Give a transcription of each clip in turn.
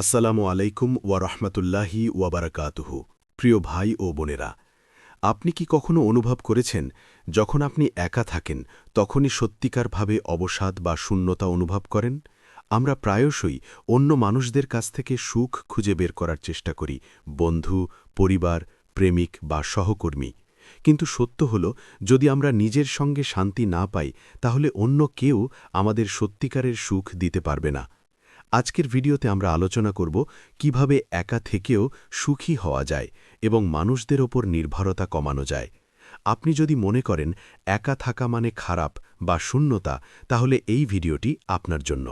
আসসালামু আলাইকুম ওয়া রহমতুল্লাহি ওয়াবারাকাতুহু প্রিয় ভাই ও বোনেরা, আপনি কি কখনো অনুভব করেছেন, যখন আপনি একা থাকেন, তখনই সত্যিকারভাবে অবসাদ বা শূন্যতা অনুভব করেন? আমরা প্রায়শই অন্য মানুষদের কাছ থেকে সুখ খুঁজে বের করার চেষ্টা করি, বন্ধু, পরিবার, প্রেমিক বা সহকর্মী। কিন্তু সত্য হল, যদি আমরা নিজের সঙ্গে শান্তি না পাই, তাহলে অন্য কেউ আমাদের সত্যিকারের সুখ দিতে পারবে না। আজকের ভিডিওতে আমরা আলোচনা করব কীভাবে একা থেকেও সুখী হওয়া যায় এবং মানুষদের ওপর নির্ভরতা কমানো যায়। আপনি যদি মনে করেন একা থাকা মানে খারাপ বা শূন্যতা, তাহলে এই ভিডিওটি আপনার জন্য।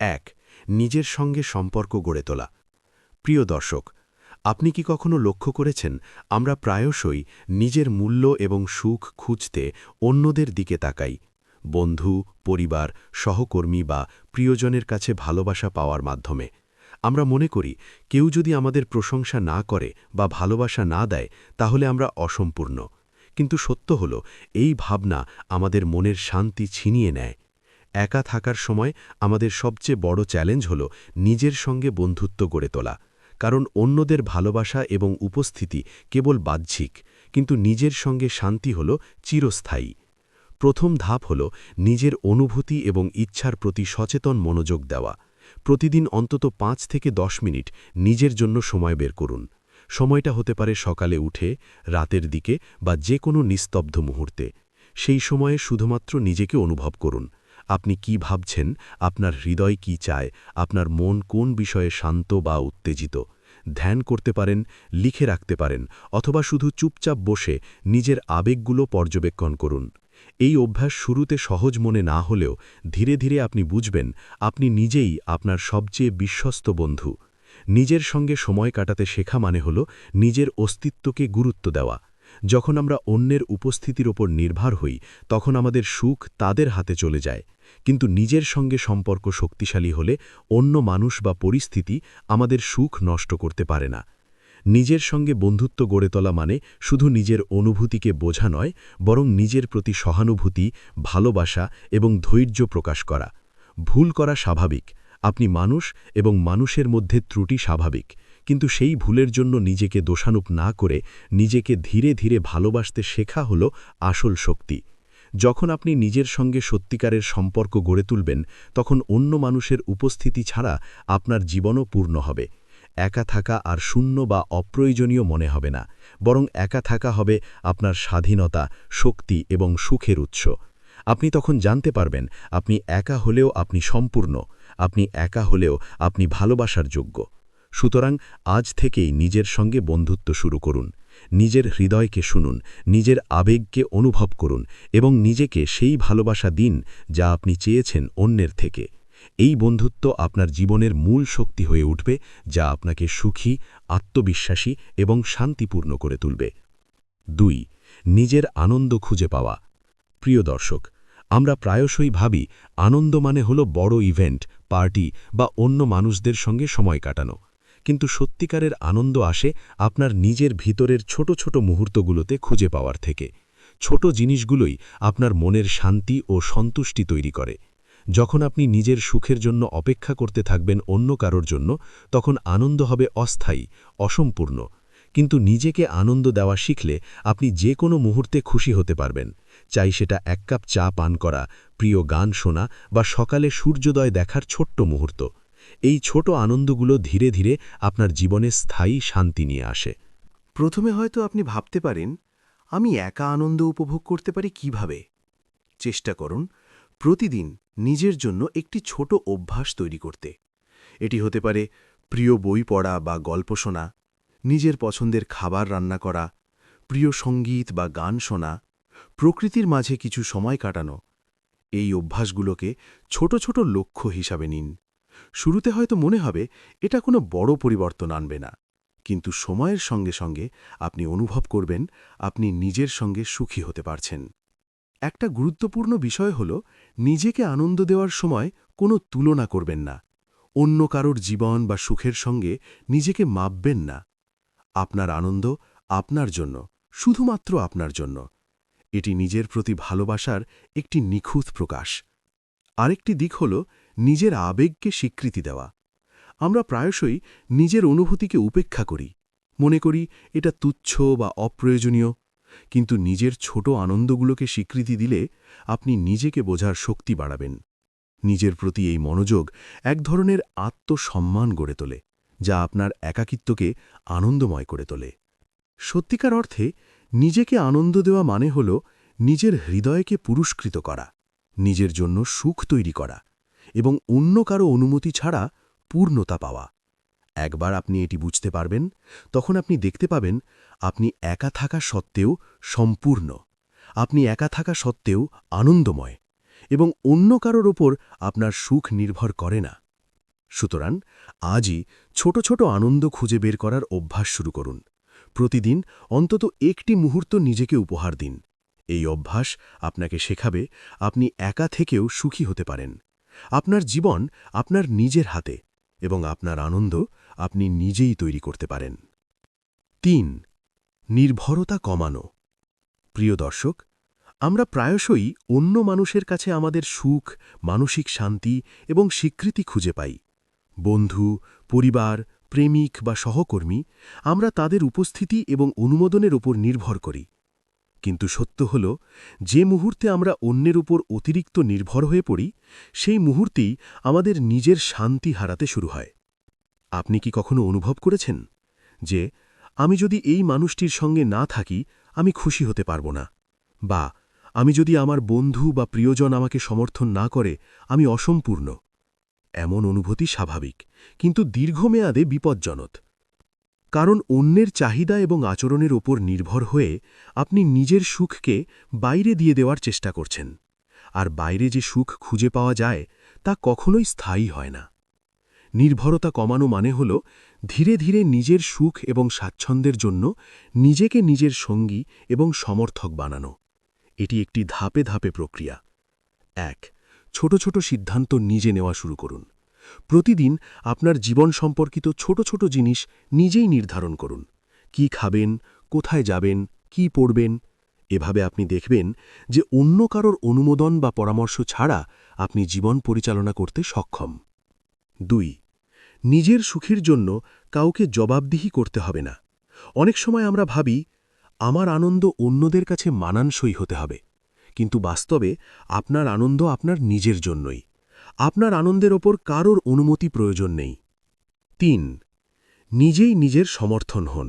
এক, নিজের সঙ্গে সম্পর্ক গড়ে তোলা। প্রিয় দর্শক, আপনি কি কখনো লক্ষ্য করেছেন আমরা প্রায়শই নিজের মূল্য এবং সুখ খুঁজতে অন্যদের দিকে তাকাই? বন্ধু, পরিবার, সহকর্মী বা প্রিয়জনের কাছে ভালোবাসা পাওয়ার মাধ্যমে। আমরা মনে করি, কেউ যদি আমাদের প্রশংসা না করে বা ভালোবাসা না দেয়, তাহলে আমরা অসম্পূর্ণ। কিন্তু সত্য হল, এই ভাবনা আমাদের মনের শান্তি ছিনিয়ে নেয়। একা থাকার সময় আমাদের সবচেয়ে বড় চ্যালেঞ্জ হল নিজের সঙ্গে বন্ধুত্ব গড়ে তোলা। কারণ অন্যদের ভালোবাসা এবং উপস্থিতি কেবল বাহ্যিক, কিন্তু নিজের সঙ্গে শান্তি হল চিরস্থায়ী। প্রথম ধাপ হল নিজের অনুভূতি এবং ইচ্ছার প্রতি সচেতন মনোযোগ দেওয়া। প্রতিদিন অন্তত পাঁচ থেকে দশ মিনিট নিজের জন্য সময় বের করুন। সময়টা হতে পারে সকালে উঠে, রাতের দিকে বা যে কোনো নিস্তব্ধ মুহূর্তে। সেই সময়ে শুধুমাত্র নিজেকে অনুভব করুন। আপনি কি ভাবছেন? আপনার হৃদয় কি চায়? আপনার মন কোন বিষয়ে শান্ত বা উত্তেজিত? ধ্যান করতে পারেন, লিখে রাখতে পারেন, অথবা শুধু চুপচাপ বসে নিজের আবেগগুলো পর্যবেক্ষণ করুন। এই অভ্যাস শুরুতে সহজ মনে না হলেও ধীরে ধীরে আপনি বুঝবেন, আপনি নিজেই আপনার সবচেয়ে বিশ্বস্ত বন্ধু। নিজের সঙ্গে সময় কাটাতে শেখা মানে হল নিজের অস্তিত্বকে গুরুত্ব দেওয়া। যখন আমরা অন্যের উপস্থিতির ওপর নির্ভর হই, তখন আমাদের সুখ তাদের হাতে চলে যায়। কিন্তু নিজের সঙ্গে সম্পর্ক শক্তিশালী হলে অন্য মানুষ বা পরিস্থিতি আমাদের সুখ নষ্ট করতে পারে না। নিজের সঙ্গে বন্ধুত্ব গড়ে তোলা মানে শুধু নিজের অনুভূতিকে বোঝা নয়, বরং নিজের প্রতি সহানুভূতি, ভালোবাসা এবং ধৈর্য প্রকাশ করা। ভুল করা স্বাভাবিক। আপনি মানুষ এবং মানুষের মধ্যে ত্রুটি স্বাভাবিক। কিন্তু সেই ভুলের জন্য নিজেকে দোষানুপ না করে নিজেকে ধীরে ধীরে ভালোবাসতে শেখা হল আসল শক্তি। যখন আপনি নিজের সঙ্গে সত্যিকারের সম্পর্ক গড়ে তুলবেন, তখন অন্য মানুষের উপস্থিতি ছাড়া আপনার জীবনও পূর্ণ হবে। একা থাকা আর শূন্য বা অপ্রয়োজনীয় মনে হবে না, বরং একা থাকা হবে আপনার স্বাধীনতা, শক্তি এবং সুখের উৎস। আপনি তখন জানতে পারবেন, আপনি একা হলেও আপনি সম্পূর্ণ, আপনি একা হলেও আপনি ভালোবাসার যোগ্য। সুতরাং আজ থেকেই নিজের সঙ্গে বন্ধুত্ব শুরু করুন, নিজের হৃদয়কে শুনুন, নিজের আবেগকে অনুভব করুন এবং নিজেকে সেই ভালোবাসা দিন যা আপনি চেয়েছেন অন্যের থেকে। এই বন্ধুত্ব আপনার জীবনের মূল শক্তি হয়ে উঠবে, যা আপনাকে সুখী, আত্মবিশ্বাসী এবং শান্তিপূর্ণ করে তুলবে। দুই, নিজের আনন্দ খুঁজে পাওয়া। প্রিয় দর্শক, আমরা প্রায়শই ভাবি, আনন্দ মানে হল বড় ইভেন্ট, পার্টি বা অন্য মানুষদের সঙ্গে সময় কাটানো। কিন্তু সত্যিকারের আনন্দ আসে আপনার নিজের ভিতরের ছোট ছোট মুহূর্তগুলোতে খুঁজে পাওয়ার থেকে। ছোট জিনিসগুলোই আপনার মনের শান্তি ও সন্তুষ্টি তৈরি করে। যখন আপনি নিজের সুখের জন্য অপেক্ষা করতে থাকবেন অন্য কারোর জন্য, তখন আনন্দ হবে অস্থায়ী, অসম্পূর্ণ। কিন্তু নিজেকে আনন্দ দেওয়া শিখলে আপনি যে কোনো মুহূর্তে খুশি হতে পারবেন। চাই সেটা এক কাপ চা পান করা, প্রিয় গান শোনা বা সকালে সূর্যোদয় দেখার ছোট্ট মুহূর্ত। এই ছোট আনন্দগুলো ধীরে ধীরে আপনার জীবনে স্থায়ী শান্তি নিয়ে আসে। প্রথমে হয়তো আপনি ভাবতে পারেন, আমি একা আনন্দ উপভোগ করতে পারি কীভাবে? চেষ্টা করুন, প্রতিদিন নিজের জন্য একটি ছোট অভ্যাস তৈরি করতে। এটি হতে পারে প্রিয় বই পড়া বা গল্প শোনা, নিজের পছন্দের খাবার রান্না করা, প্রিয় সংগীত বা গান শোনা, প্রকৃতির মাঝে কিছু সময় কাটানো। এই অভ্যাসগুলোকে ছোট ছোট লক্ষ্য হিসাবে নিন। শুরুতে হয়তো মনে হবে, এটা কোনো বড় পরিবর্তন আনবে না। কিন্তু সময়ের সঙ্গে সঙ্গে আপনি অনুভব করবেন, আপনি নিজের সঙ্গে সুখী হতে পারছেন। একটা গুরুত্বপূর্ণ বিষয় হল, নিজেকে আনন্দ দেওয়ার সময় কোনো তুলনা করবেন না। অন্য কারোর জীবন বা সুখের সঙ্গে নিজেকে মাপবেন না। আপনার আনন্দ আপনার জন্য, শুধুমাত্র আপনার জন্য। এটি নিজের প্রতি ভালোবাসার একটি নিখুঁত প্রকাশ। আরেকটি দিক হল, নিজের আবেগকে স্বীকৃতি দেওয়া। আমরা প্রায়শই নিজের অনুভূতিকে উপেক্ষা করি। মনে করি এটা তুচ্ছ বা অপ্রয়োজনীয় কিন্তু নিজের ছোট আনন্দগুলোকে স্বীকৃতি দিলে আপনি নিজেকে বোঝার শক্তি বাড়াবেন। নিজের প্রতি এই মনোযোগ এক ধরনের আত্মসম্মান গড়ে তোলে, যা আপনার একাকিত্বকে আনন্দময় করে তোলে। সত্যিকার অর্থে, নিজেকে আনন্দ দেওয়া মানে হল নিজের হৃদয়কে পুরস্কৃত করা, নিজের জন্য সুখ তৈরি করা এবং অন্য কারও অনুমতি ছাড়া পূর্ণতা পাওয়া। একবার আপনি এটি বুঝতে পারবেন, তখন আপনি দেখতে পাবেন আপনি একা থাকা সত্ত্বেও সম্পূর্ণ। আপনি একা থাকা সত্ত্বেও আনন্দময় এবং অন্য কারোর ওপর আপনার সুখ নির্ভর করে না। সুতরাং আজই ছোট ছোট আনন্দ খুঁজে বের করার অভ্যাস শুরু করুন। প্রতিদিন অন্তত একটি মুহূর্ত নিজেকে উপহার দিন। এই অভ্যাস আপনাকে শেখাবে আপনি একা থেকেও সুখী হতে পারেন। আপনার জীবন আপনার নিজের হাতে এবং আপনার আনন্দ আপনি নিজেই তৈরি করতে পারেন। তিন, নির্ভরতা কমানো। প্রিয় দর্শক, আমরা প্রায়শই অন্য মানুষের কাছে আমাদের সুখ, মানসিক শান্তি এবং স্বীকৃতি খুঁজে পাই। বন্ধু, পরিবার, প্রেমিক বা সহকর্মী, আমরা তাদের উপস্থিতি এবং অনুমোদনের উপর নির্ভর করি। কিন্তু সত্য হল, যে মুহূর্তে আমরা অন্যের উপর অতিরিক্ত নির্ভর হয়ে পড়ি, সেই মুহূর্তেই আমাদের নিজের শান্তি হারাতে শুরু হয়। আপনি কি কখনো অনুভব করেছেন? যে, আমি যদি এই মানুষটির সঙ্গে না থাকি, আমি খুশি হতে পারব না। বা, আমি যদি আমার বন্ধু বা প্রিয়জন আমাকে সমর্থন না করে, আমি অসম্পূর্ণ। এমন অনুভূতি স্বাভাবিক, কিন্তু দীর্ঘমেয়াদে বিপজ্জনক। কারণ অন্যের চাহিদা এবং আচরণের ওপর নির্ভর হয়ে আপনি নিজের সুখকে বাইরে দিয়ে দেওয়ার চেষ্টা করছেন। আর বাইরে যে সুখ খুঁজে পাওয়া যায়, তা কখনোই স্থায়ী হয় না। নির্ভরতা কমানো মানে হল ধীরে ধীরে নিজের সুখ এবং স্বাচ্ছন্দ্যের জন্য নিজেকে নিজের সঙ্গী এবং সমর্থক বানানো। এটি একটি ধাপে ধাপে প্রক্রিয়া। এক, ছোট ছোট সিদ্ধান্ত নিজে নেওয়া শুরু করুন। প্রতিদিন আপনার জীবন সম্পর্কিত ছোট ছোট জিনিস নিজেই নির্ধারণ করুন। কি খাবেন, কোথায় যাবেন, কি পড়বেন? এভাবে আপনি দেখবেন যে অন্য কারোর অনুমোদন বা পরামর্শ ছাড়া আপনি জীবন পরিচালনা করতে সক্ষম। দুই, নিজের সুখের জন্য কাউকে জবাবদিহি করতে হবে না। অনেক সময় আমরা ভাবি, আমার আনন্দ অন্যদের কাছে মানানসই হতে হবে। কিন্তু বাস্তবে আপনার আনন্দ আপনার নিজের জন্যই। আপনার আনন্দের ওপর কারোর অনুমতি প্রয়োজন নেই। তিন, নিজেই নিজের সমর্থন হন।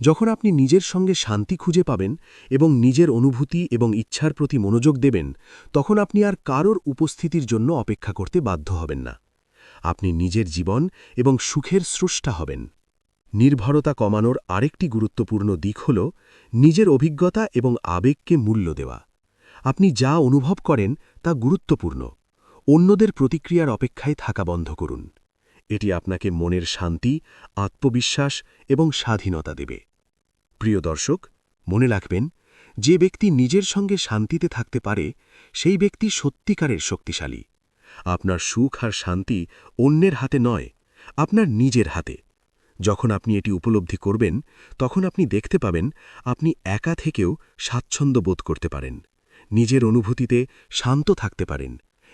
যখন আপনি নিজের সঙ্গে শান্তি খুঁজে পাবেন এবং নিজের অনুভূতি এবং ইচ্ছার প্রতি মনোযোগ দেবেন, তখন আপনি আর কারোর উপস্থিতির জন্য অপেক্ষা করতে বাধ্য হবেন না। আপনি নিজের জীবন এবং সুখের স্রষ্টা হবেন। নির্ভরতা কমানোর আরেকটি গুরুত্বপূর্ণ দিক হল নিজের অভিজ্ঞতা এবং আবেগকে মূল্য দেওয়া। আপনি যা অনুভব করেন তা গুরুত্বপূর্ণ। অন্যদের প্রতিক্রিয়ার অপেক্ষায় থাকা বন্ধ করুন। এটি আপনাকে মনের শান্তি, আত্মবিশ্বাস এবং স্বাধীনতা দেবে। প্রিয় দর্শক, মনে রাখবেন, যে ব্যক্তি নিজের সঙ্গে শান্তিতে থাকতে পারে, সেই ব্যক্তি সত্যিকারের শক্তিশালী। আপনার সুখ আর শান্তি অন্যের হাতে নয়, আপনার নিজের হাতে। যখন আপনি এটি উপলব্ধি করবেন, তখন আপনি দেখতে পাবেন আপনি একা থেকেও স্বাচ্ছন্দ্য বোধ করতে পারেন, নিজের অনুভূতিতে শান্ত থাকতে পারেন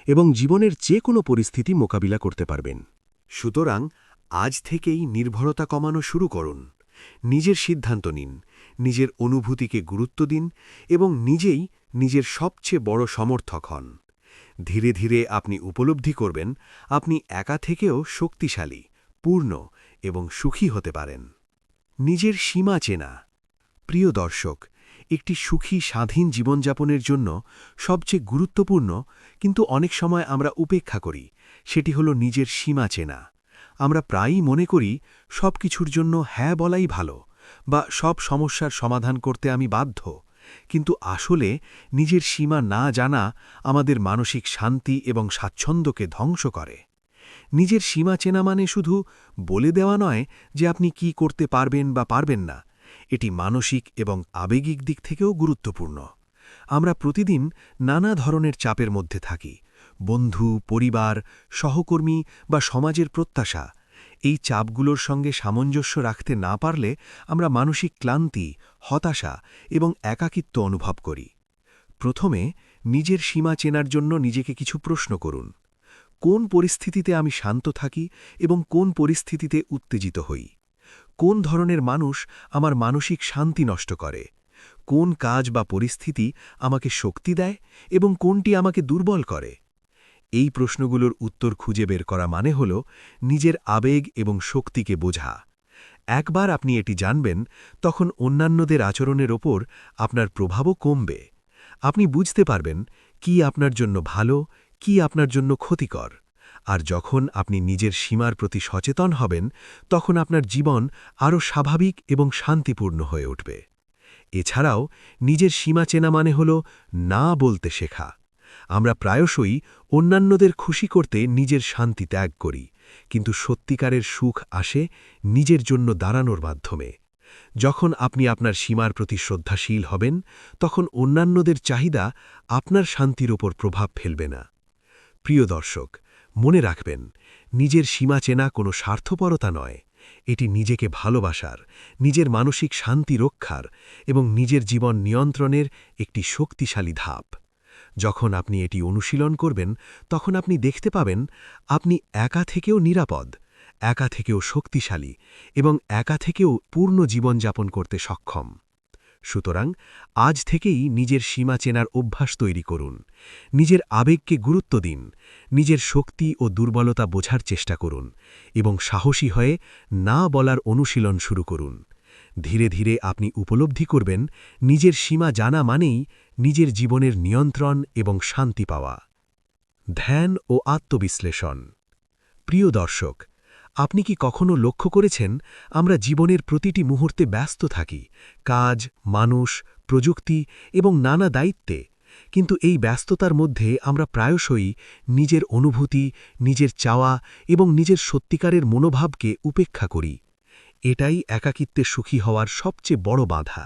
এবং জীবনের যে কোনো পরিস্থিতি মোকাবিলা করতে পারবেন। সুতরাং আজ থেকেই নির্ভরতা কমানো শুরু করুন, নিজের সিদ্ধান্ত নিন, নিজের অনুভূতিকে গুরুত্ব দিন এবং নিজেই নিজের সবচেয়ে বড় সমর্থক হন। ধীরে ধীরে আপনি উপলব্ধি করবেন, আপনি একা থেকেও শক্তিশালী, পূর্ণ এবং সুখী হতে পারেন। নিজের সীমা চেনা। প্রিয় দর্শক, একটি সুখী স্বাধীন জীবনযাপনের জন্য সবচেয়ে গুরুত্বপূর্ণ, কিন্তু অনেক সময় আমরা উপেক্ষা করি, সেটি হল নিজের সীমা চেনা। আমরা প্রায়ই মনে করি সব কিছুর জন্য হ্যাঁ বলাই ভালো, বা সব সমস্যার সমাধান করতে আমি বাধ্য। কিন্তু আসলে নিজের সীমা না জানা আমাদের মানসিক শান্তি এবং স্বাচ্ছন্দ্যকে ধ্বংস করে। নিজের সীমা চেনা মানে শুধু বলে দেওয়া নয় যে আপনি কি করতে পারবেন বা পারবেন না, এটি মানসিক এবং আবেগিক দিক থেকেও গুরুত্বপূর্ণ। আমরা প্রতিদিন নানা ধরনের চাপের মধ্যে থাকি, বন্ধু, পরিবার, সহকর্মী বা সমাজের প্রত্যাশা এই চাপগুলোর সঙ্গে সামঞ্জস্য রাখতে না পারলে আমরা মানসিক ক্লান্তি, হতাশা এবং একাকিত্ব অনুভব করি। প্রথমে নিজের সীমা চেনার জন্য নিজেকে কিছু প্রশ্ন করুন। কোন পরিস্থিতিতে আমি শান্ত থাকি এবং কোন পরিস্থিতিতে উত্তেজিত হই? কোন ধরনের মানুষ আমার মানসিক শান্তি নষ্ট করে? কোন কাজ বা পরিস্থিতি আমাকে শক্তি দেয় এবং কোনটি আমাকে দুর্বল করে? এই প্রশ্নগুলোর উত্তর খুঁজে বের করা মানে হল নিজের আবেগ এবং শক্তিকে বোঝা। একবার আপনি এটি জানবেন, তখন অন্যান্যদের আচরণের ওপর আপনার প্রভাবও কমবে। আপনি বুঝতে পারবেন কি আপনার জন্য ভালো, কি আপনার জন্য ক্ষতিকর। আর যখন আপনি নিজের সীমার প্রতি সচেতন হবেন, তখন আপনার জীবন আরও স্বাভাবিক এবং শান্তিপূর্ণ হয়ে উঠবে। এছাড়াও, নিজের সীমা চেনা মানে হল না বলতে শেখা। আমরা প্রায়শই অন্যান্যদের খুশি করতে নিজের শান্তি ত্যাগ করি, কিন্তু সত্যিকারের সুখ আসে নিজের জন্য দাঁড়ানোর মাধ্যমে। যখন আপনি আপনার সীমার প্রতি শ্রদ্ধাশীল হবেন, তখন অন্যান্যদের চাহিদা আপনার শান্তির ওপর প্রভাব ফেলবে না। প্রিয় দর্শক, মনে রাখবেন, নিজের সীমা চেনা কোনো স্বার্থপরতা নয়। এটি নিজেকে ভালোবাসার, নিজের মানসিক শান্তি রক্ষার এবং নিজের জীবন নিয়ন্ত্রণের একটি শক্তিশালী ধাপ। যখন আপনি এটি অনুশীলন করবেন, তখন আপনি দেখতে পাবেন আপনি একা থেকেও নিরাপদ, একা থেকেও শক্তিশালী এবং একা থেকেও পূর্ণ জীবনযাপন করতে সক্ষম। সুতরাং আজ থেকেই নিজের সীমা চেনার অভ্যাস তৈরি করুন, নিজের আবেগকে গুরুত্ব দিন, নিজের শক্তি ও দুর্বলতা বোঝার চেষ্টা করুন এবং সাহসী হয়ে না বলার অনুশীলন শুরু করুন। ধীরে ধীরে আপনি উপলব্ধি করবেন, নিজের সীমা জানা মানেই নিজের জীবনের নিয়ন্ত্রণ এবং শান্তি পাওয়া। ধ্যান ও আত্মবিশ্লেষণ। প্রিয় দর্শক, আপনি কি কখনো লক্ষ্য করেছেন আমরা জীবনের প্রতিটি মুহূর্তে ব্যস্ত থাকি, কাজ, মানুষ, প্রযুক্তি এবং নানা দায়িত্বে? কিন্তু এই ব্যস্ততার মধ্যে আমরা প্রায়শই নিজের অনুভূতি, নিজের চাওয়া এবং নিজের সত্যিকারের মনোভাবকে উপেক্ষা করি। এটাই একাকিত্বে সুখী হওয়ার সবচেয়ে বড় বাধা।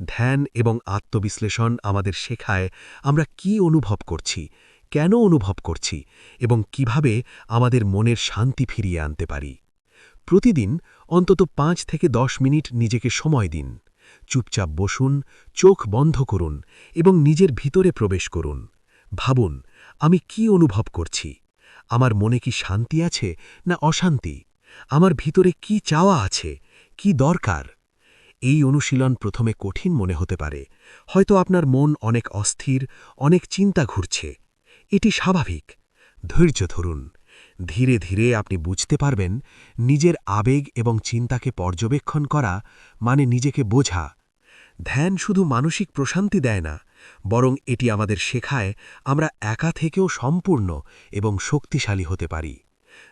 ধ্যান এবং আত্মবিশ্লেষণ আমাদের শেখায় আমরা কি অনুভব করছি, কেন অনুভব করছি এবং কীভাবে আমাদের মনের শান্তি ফিরিয়ে আনতে পারি। প্রতিদিন অন্তত পাঁচ থেকে দশ মিনিট নিজেকে সময় দিন। চুপচাপ বসুন, চোখ বন্ধ করুন এবং নিজের ভিতরে প্রবেশ করুন। ভাবুন, আমি কি অনুভব করছি? আমার মনে কি শান্তি আছে না অশান্তি? আমার ভিতরে কি চাওয়া আছে? কি দরকার? এই অনুশীলন প্রথমে কঠিন মনে হতে পারে। হয়তো আপনার মন অনেক অস্থির, অনেক চিন্তা ঘুরছে। এটি স্বাভাবিক। ধৈর্য ধরুন। ধীরে ধীরে আপনি বুঝতে পারবেন, নিজের আবেগ এবং চিন্তাকে পর্যবেক্ষণ করা মানে নিজেকে বোঝা। ধ্যান শুধু মানসিক প্রশান্তি দেয় না, বরং এটি আমাদের শেখায় আমরা একা থেকেও সম্পূর্ণ এবং শক্তিশালী হতে পারি।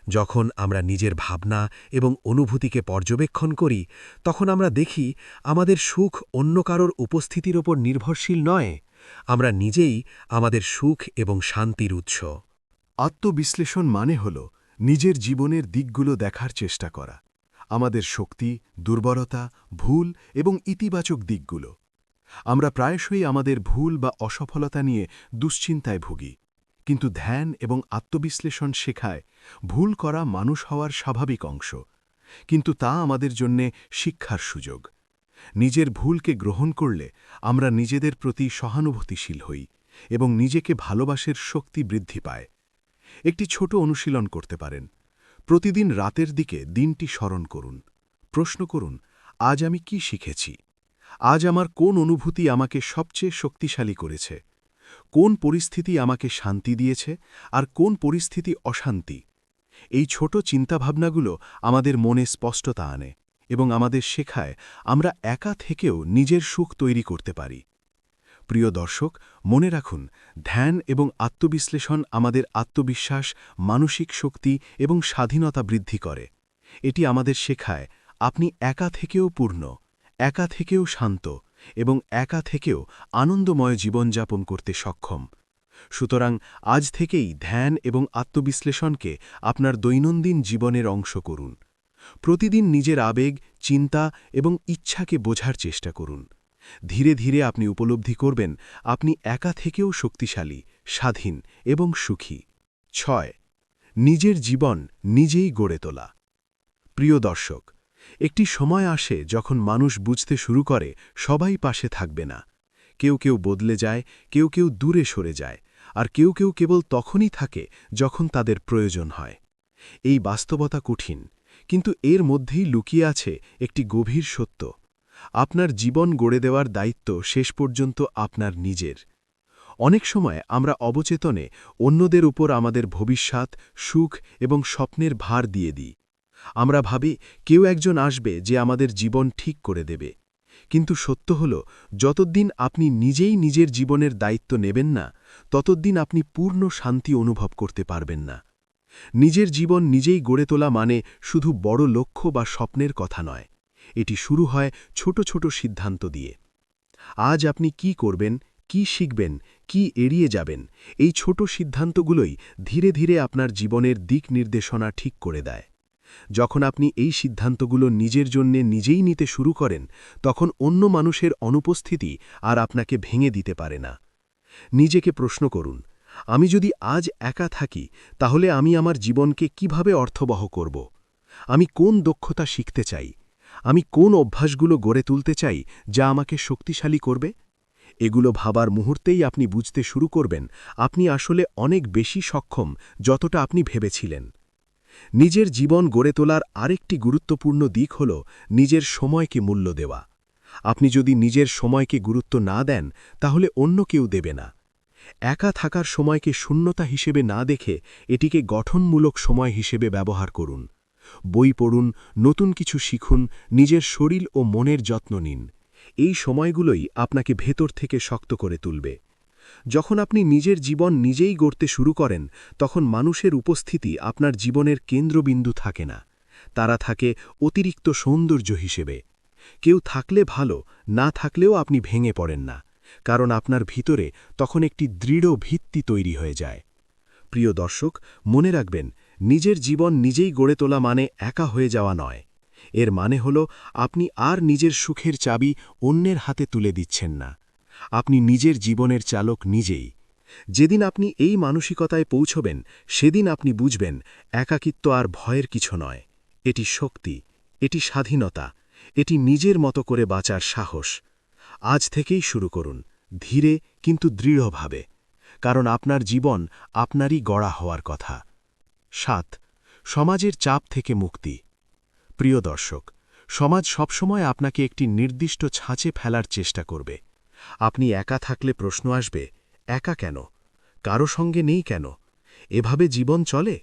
যখন আমরা নিজের ভাবনা এবং অনুভূতিকে পর্যবেক্ষণ করি, তখন আমরা দেখি আমাদের সুখ অন্য কারোর উপস্থিতির ওপর নির্ভরশীল নয়। আমরা নিজেই আমাদের সুখ এবং শান্তির উৎস। আত্মবিশ্লেষণ মানে হল নিজের জীবনের দিকগুলো দেখার চেষ্টা করা। আমাদের শক্তি, দুর্বলতা, ভুল এবং ইতিবাচক দিকগুলো। আমরা প্রায়শই আমাদের ভুল বা অসফলতা নিয়ে দুশ্চিন্তায় ভুগি। কিন্তু ধ্যান এবং আত্মবিশ্লেষণ শেখায় ভুল করা মানুষ হওয়ার স্বাভাবিক অংশ। কিন্তু তা আমাদের জন্যে শিক্ষার সুযোগ। নিজের ভুলকে গ্রহণ করলে আমরা নিজেদের প্রতি সহানুভূতিশীল হই এবং নিজেকে ভালোবাসের শক্তি বৃদ্ধি পায়। একটি ছোট অনুশীলন করতে পারেন। প্রতিদিন রাতের দিকে দিনটি স্মরণ করুন। প্রশ্ন করুন, আজ আমি কি শিখেছি? আজ আমার কোন অনুভূতি আমাকে সবচেয়ে শক্তিশালী করেছে? কোন পরিস্থিতি আমাকে শান্তি দিয়েছে আর কোন পরিস্থিতি অশান্তি? এই ছোট চিন্তাভাবনাগুলো আমাদের মনে স্পষ্টতা আনে এবং আমাদের শেখায় আমরা একা থেকেও নিজের সুখ তৈরি করতে পারি। প্রিয় দর্শক, মনে রাখুন, ধ্যান এবং আত্মবিশ্লেষণ আমাদের আত্মবিশ্বাস, মানসিক শক্তি এবং স্বাধীনতা বৃদ্ধি করে। এটি আমাদের শেখায়, আপনি একা থেকেও পূর্ণ, একা থেকেও শান্ত এবং একা থেকেও আনন্দময় জীবনযাপন করতে সক্ষম। সুতরাং আজ থেকেই ধ্যান এবং আত্মবিশ্লেষণকে আপনার দৈনন্দিন জীবনের অংশ করুন। প্রতিদিন নিজের আবেগ, চিন্তা এবং ইচ্ছাকে বোঝার চেষ্টা করুন। ধীরে ধীরে আপনি উপলব্ধি করবেন আপনি একা থেকেও শক্তিশালী, স্বাধীন এবং সুখী। ছয়, নিজের জীবন নিজেই গড়ে তোলা। প্রিয় দর্শক একটি সময় আসে যখন মানুষ বুঝতে শুরু করে, সবাই পাশে থাকবে না। কেউ কেউ বদলে যায়, কেউ কেউ দূরে সরে যায়, আর কেউ কেউ কেবল তখনই থাকে যখন তাদের প্রয়োজন হয়। এই বাস্তবতা কঠিন, কিন্তু এর মধ্যেই লুকিয়ে আছে একটি গভীর সত্য। আপনার জীবন গড়ে দেওয়ার দায়িত্ব শেষ পর্যন্ত আপনার নিজের। অনেক সময় আমরা অবচেতনে অন্যদের উপর আমাদের ভবিষ্যৎ, সুখ এবং স্বপ্নের ভার দিয়ে দিই। আমরা ভাবি কেউ একজন আসবে যে আমাদের জীবন ঠিক করে দেবে। কিন্তু সত্য হল, যতদিন আপনি নিজেই নিজের জীবনের দায়িত্ব নেবেন না, ততদিন আপনি পূর্ণ শান্তি অনুভব করতে পারবেন না। নিজের জীবন নিজেই গড়ে তোলা মানে শুধু বড় লক্ষ্য বা স্বপ্নের কথা নয়। এটি শুরু হয় ছোট ছোট সিদ্ধান্ত দিয়ে। আজ আপনি কি করবেন, কি শিখবেন, কি এড়িয়ে যাবেন, এই ছোট সিদ্ধান্তগুলোই ধীরে ধীরে আপনার জীবনের দিক নির্দেশনা ঠিক করে দেয়। যখন আপনি এই সিদ্ধান্তগুলো নিজের জন্যে নিজেই নিতে শুরু করেন, তখন অন্য মানুষের অনুপস্থিতি আর আপনাকে ভেঙে দিতে পারে না। নিজেকে প্রশ্ন করুন, আমি যদি আজ একা থাকি, তাহলে আমি আমার জীবনকে কীভাবে অর্থবহ করব? আমি কোন দক্ষতা শিখতে চাই? আমি কোন অভ্যাসগুলো গড়ে তুলতে চাই, যা আমাকে শক্তিশালী করবে? এগুলো ভাবার মুহূর্তেই আপনি বুঝতে শুরু করবেন, আপনি আসলে অনেক বেশি সক্ষম, যতটা আপনি ভেবেছিলেন। নিজের জীবন গড়ে তোলার আরেকটি গুরুত্বপূর্ণ দিক হল নিজের সময়কে মূল্য দেওয়া। আপনি যদি নিজের সময়কে গুরুত্ব না দেন, তাহলে অন্য কেউ দেবে না। একা থাকার সময়কে শূন্যতা হিসেবে না দেখে এটিকে গঠনমূলক সময় হিসেবে ব্যবহার করুন। বই পড়ুন, নতুন কিছু শিখুন, নিজের শরীর ও মনের যত্ন নিন। এই সময়গুলোই আপনাকে ভেতর থেকে শক্ত করে তুলবে। যখন আপনি নিজের জীবন নিজেই গড়তে শুরু করেন, তখন মানুষের উপস্থিতি আপনার জীবনের কেন্দ্রবিন্দু থাকে না। তারা থাকে অতিরিক্ত সৌন্দর্য হিসেবে। কেউ থাকলে ভালো, না থাকলেও আপনি ভেঙে পড়েন না, কারণ আপনার ভিতরে তখন একটি দৃঢ় ভিত্তি তৈরি হয়ে যায়। প্রিয় দর্শক, মনে রাখবেন, নিজের জীবন নিজেই গড়ে তোলা মানে একা হয়ে যাওয়া নয়। এর মানে হল, আপনি আর নিজের সুখের চাবি অন্যের হাতে তুলে দিচ্ছেন না। আপনি নিজের জীবনের চালক নিজেই। যেদিন আপনি এই মানসিকতায় পৌঁছবেন, সেদিন আপনি বুঝবেন, একাকিত্ব আর ভয়ের কিছু নয়। এটি শক্তি, এটি স্বাধীনতা, এটি নিজের মতো করে বাঁচার সাহস। আজ থেকেই শুরু করুন, ধীরে কিন্তু দৃঢ়ভাবে, কারণ আপনার জীবন আপনারই গড়া হওয়ার কথা। সাত, সমাজের চাপ থেকে মুক্তি। প্রিয় দর্শক, সমাজ সবসময় আপনাকে একটি নির্দিষ্ট ছাঁচে ফেলার চেষ্টা করবে। আপনি একা থাকলে প্রশ্ন আসবে, একা কেন? কারও সঙ্গে নেই কেন? এভাবে জীবন চলে?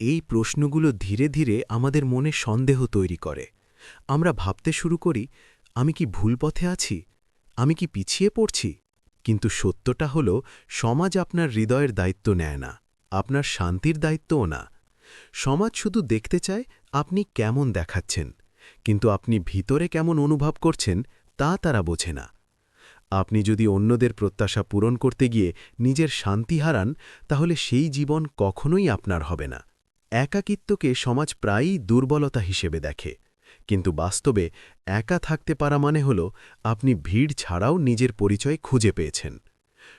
এই প্রশ্নগুলো ধীরে ধীরে আমাদের মনে সন্দেহ তৈরি করে। আমরা ভাবতে শুরু করি, আমি কি ভুল পথে আছি? আমি কি পিছিয়ে পড়ছি? কিন্তু সত্যটা হল, সমাজ আপনার হৃদয়ের দায়িত্ব নেয় না, আপনার শান্তির দায়িত্বও না। সমাজ শুধু দেখতে চায়, আপনি কেমন দেখাচ্ছেন, কিন্তু আপনি ভিতরে কেমন অনুভব করছেন তা তারা বোঝে না। আপনি যদি অন্যদের প্রত্যাশা পূরণ করতে গিয়ে নিজের শান্তি হারান, তাহলে সেই জীবন কখনোই আপনার হবে না। একাকিত্বকে সমাজ প্রায়ই দুর্বলতা হিসেবে দেখে। কিন্তু বাস্তবে একা থাকতে পারা মানে হল আপনি ভিড় ছাড়াও নিজের পরিচয় খুঁজে পেয়েছেন।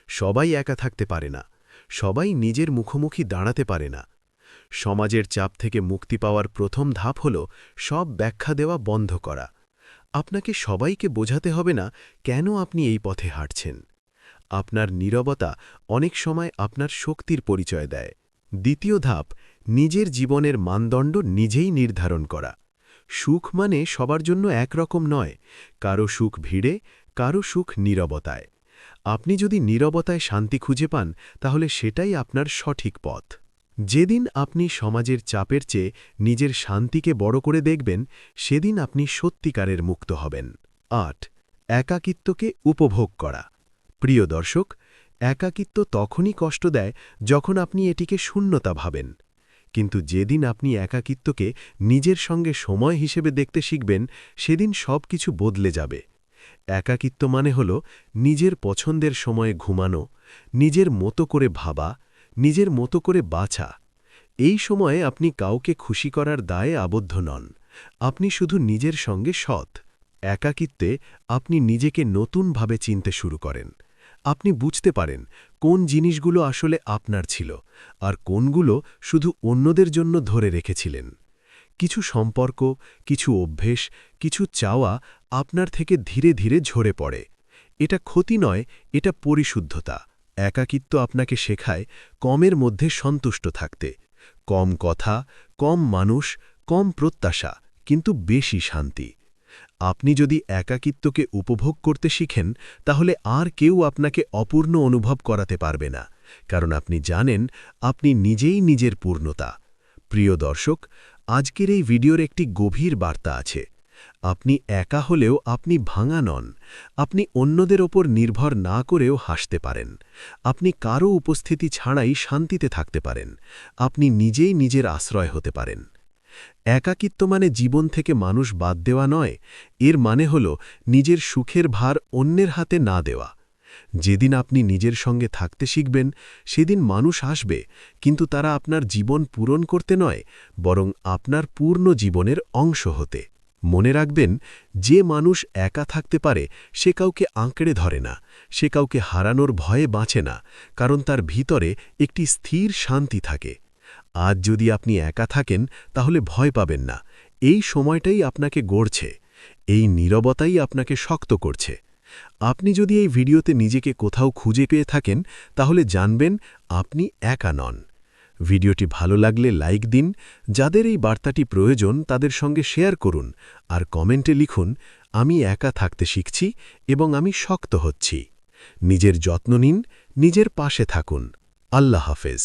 সবাই একা থাকতে পারে না। সবাই নিজের মুখোমুখি দাঁড়াতে পারে না। সমাজের চাপ থেকে মুক্তি পাওয়ার প্রথম ধাপ হল সব ব্যাখ্যা দেওয়া বন্ধ করা। আপনাকে সবাইকে বোঝাতে হবে না কেন আপনি এই পথে হাঁটছেন। আপনার নীরবতা অনেক সময় আপনার শক্তির পরিচয় দেয়। দ্বিতীয় ধাপ, নিজের জীবনের মানদণ্ড নিজেই নির্ধারণ করা। সুখ মানে সবার জন্য একরকম নয়, কারও সুখ ভিড়ে, কারও সুখ নীরবতায়। আপনি যদি নীরবতায় শান্তি খুঁজে পান, তাহলে সেটাই আপনার সঠিক পথ। যেদিন আপনি সমাজের চাপের চেয়ে নিজের শান্তিকে বড় করে দেখবেন, সেদিন আপনি সত্যিকারের মুক্ত হবেন। আট, একাকিত্বকে উপভোগ করা। প্রিয় দর্শক, একাকিত্ব তখনই কষ্ট দেয় যখন আপনি এটিকে শূন্যতা ভাবেন। কিন্তু যেদিন আপনি একাকিত্বকে নিজের সঙ্গে সময় হিসেবে দেখতে শিখবেন, সেদিন সব কিছু বদলে যাবে। একাকিত্ব মানে হল নিজের পছন্দের সময়ে ঘুমানো, নিজের মতো করে ভাবা নিজের মতো করে বাছা। এই সময়ে আপনি কাউকে খুশি করার দায়ে আবদ্ধ নন। আপনি শুধু নিজের সঙ্গে সৎ। একাকিত্বে আপনি নিজেকে নতুনভাবে চিনতে শুরু করেন। আপনি বুঝতে পারেন কোন জিনিসগুলো আসলে আপনার ছিল আর কোনগুলো শুধু অন্যদের জন্য ধরে রেখেছিলেন। কিছু সম্পর্ক, কিছু অভ্যেস, কিছু চাওয়া আপনার থেকে ধীরে ধীরে ঝরে পড়ে। এটা ক্ষতি নয়, এটা পরিশুদ্ধতা। একাকিত্ব আপনাকে শেখায় কমের মধ্যে সন্তুষ্ট থাকতে। কম কথা, কম মানুষ, কম প্রত্যাশা, কিন্তু বেশি শান্তি। আপনি যদি একাকিত্বকে উপভোগ করতে শিখেন, তাহলে আর কেউ আপনাকে অপূর্ণ অনুভব করাতে পারবে না, কারণ আপনি জানেন আপনি নিজেই নিজের পূর্ণতা। প্রিয় দর্শক, আজকের এই ভিডিওর একটি গভীর বার্তা আছে। আপনি একা হলেও আপনি ভাঙা নন। আপনি অন্যদের ওপর নির্ভর না করেও হাসতে পারেন। আপনি কারও উপস্থিতি ছাড়াই শান্তিতে থাকতে পারেন। আপনি নিজেই নিজের আশ্রয় হতে পারেন। একাকিত্ব মানে জীবন থেকে মানুষ বাদ দেওয়া নয়। এর মানে হল নিজের সুখের ভার অন্যের হাতে না দেওয়া। যেদিন আপনি নিজের সঙ্গে থাকতে শিখবেন, সেদিন মানুষ আসবে কিন্তু তারা আপনার জীবন পূরণ করতে নয়, বরং আপনার পূর্ণ জীবনের অংশ হতে। মনে রাখবেন, যে মানুষ একা থাকতে পারে, সে কাউকে আঁকড়ে ধরে না, সে কাউকে হারানোর ভয়ে বাঁচে না, কারণ তার ভিতরে একটি স্থির শান্তি থাকে। আজ যদি আপনি একা থাকেন, তাহলে ভয় পাবেন না, এই সময়টাই আপনাকে গড়ছে, এই নীরবতাই আপনাকে শক্ত করছে। আপনি যদি এই ভিডিওতে নিজেকে কোথাও খুঁজে পেয়ে থাকেন, তাহলে জানবেন, আপনি একা নন। ভিডিওটি ভালো লাগলে লাইক দিন, যাদের এই বার্তাটি প্রয়োজন তাদের সঙ্গে শেয়ার করুন আর কমেন্টে লিখুন, আমি একা থাকতে শিখছি এবং আমি শক্ত হচ্ছি। নিজের যত্ন নিন, নিজের পাশে থাকুন। আল্লাহ হাফেজ।